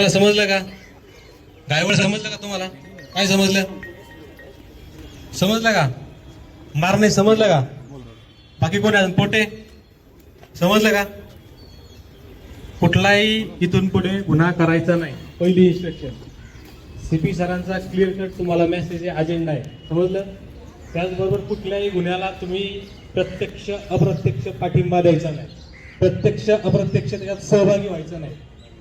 तुम्हाला समजलं का? गायवळ समजलं का तुम्हाला? काय समजलं? समजलं का? मारणे समजलं का? बाकी कोण आहे पोटे? समजलं का? कुठलाही इथून पुढे गुन्हा करायचा नाही. पहिली इन्स्ट्रक्शन सीपी सरांचा क्लिअर कट तुम्हाला मेसेज आहे अजेंडा आहे. समजलं? त्याचबरोबर कुठल्याही गुन्ह्याला तुम्ही प्रत्यक्ष अप्रत्यक्ष पाठिंबा द्यायचा नाही. प्रत्यक्ष अप्रत्यक्ष त्याच्यात सहभागी व्हायचं नाही.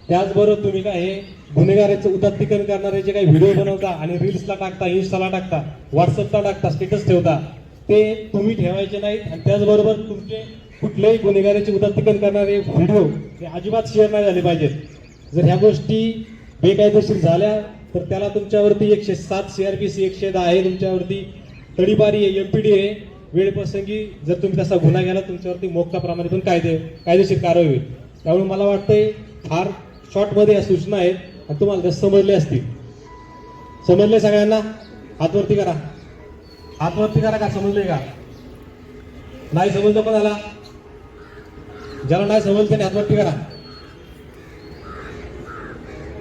त्याचबरोबर तुम्ही काय हे गुन्हेगाराचं उदात्तीकरण करणारे जे काही व्हिडिओ बनवता आणि रील्सला टाकता इन्स्टाला टाकता व्हॉट्सअपला टाकता स्टेटस ठेवता ते तुम्ही ठेवायचे नाहीत आणि त्याचबरोबर तुमचे कुठल्याही गुन्हेगाराचे उदात्तीकरण करणारे व्हिडिओ हे अजिबात शेअर नाही झाले पाहिजेत. जर ह्या गोष्टी बेकायदेशीर झाल्या तर त्याला तुमच्यावरती एकशे सात सीआरपीसी एकशे दहा आहे तुमच्यावरती तडीपारी आहे एमपीडी आहे. वेळप्रसंगी जर तुम्ही तसा गुन्हा केला तुमच्यावरती मोक्काप्रमाणे पण कायदे कायदेशीर कारवाई होईल. त्यामुळे मला वाटतंय फार शॉर्टमध्ये या सूचना आहेत आणि तुम्हाला त्या समजल्या असतील. समजले सगळ्यांना? हातवरती करा. हातवरती करा का समजले का? नाही समजलं पण आला ज्याला नाही समजलं त्याने हातवरती करा.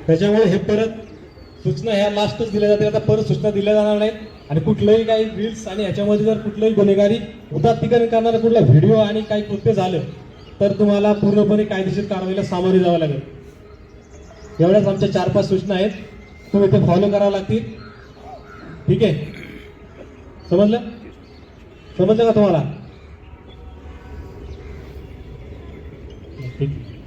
त्याच्यामुळे हे परत सूचना ह्या लास्टच दिल्या जातील. आता परत सूचना दिल्या जाणार नाहीत. आणि कुठलंही काही रील्स आणि याच्यामध्ये जर कुठलंही गुन्हेगारी उदात्तीकरण करणारा कुठला व्हिडिओ आणि काही कृत्य झालं तर तुम्हाला पूर्णपणे कायदेशीर कारवाईला सामोरे जावं लागेल. एवढ्याच आमच्या चार पाच सूचना आहेत. तुम्ही ते फॉलो करावं लागतील. ठीक आहे? समजलं? समजलं का तुम्हाला? ठीक.